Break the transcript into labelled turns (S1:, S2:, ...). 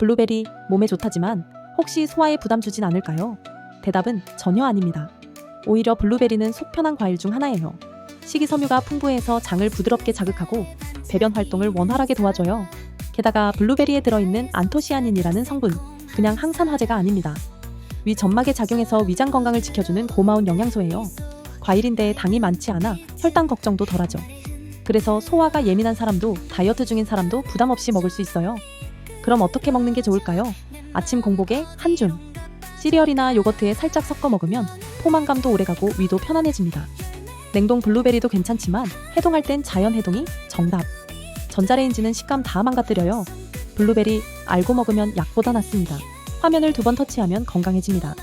S1: 블루베리 몸에 좋다지만 혹시 소화에 부담 주진 않을까요? 대답은 전혀 아닙니다. 오히려 블루베리는 속 편한 과일 중 하나예요. 식이섬유가 풍부해서 장을 부드럽게 자극하고 배변 활동을 원활하게 도와줘요. 게다가 블루베리에 들어있는 안토시아닌이라는 성분, 그냥 항산화제가 아닙니다. 위 점막에 작용해서 위장 건강을 지켜주는 고마운 영양소예요. 과일인데 당이 많지 않아 혈당 걱정도 덜하죠. 그래서 소화가 예민한 사람도 다이어트 중인 사람도 부담 없이 먹을 수 있어요. 그럼 어떻게 먹는 게 좋을까요? 아침 공복에 한 줌. 시리얼이나 요거트에 살짝 섞어 먹으면 포만감도 오래가고 위도 편안해집니다. 냉동 블루베리도 괜찮지만 해동할 땐 자연 해동이 정답. 전자레인지는 식감 다 망가뜨려요. 블루베리 알고 먹으면 약보다 낫습니다. 화면을 두 번 터치하면 건강해집니다.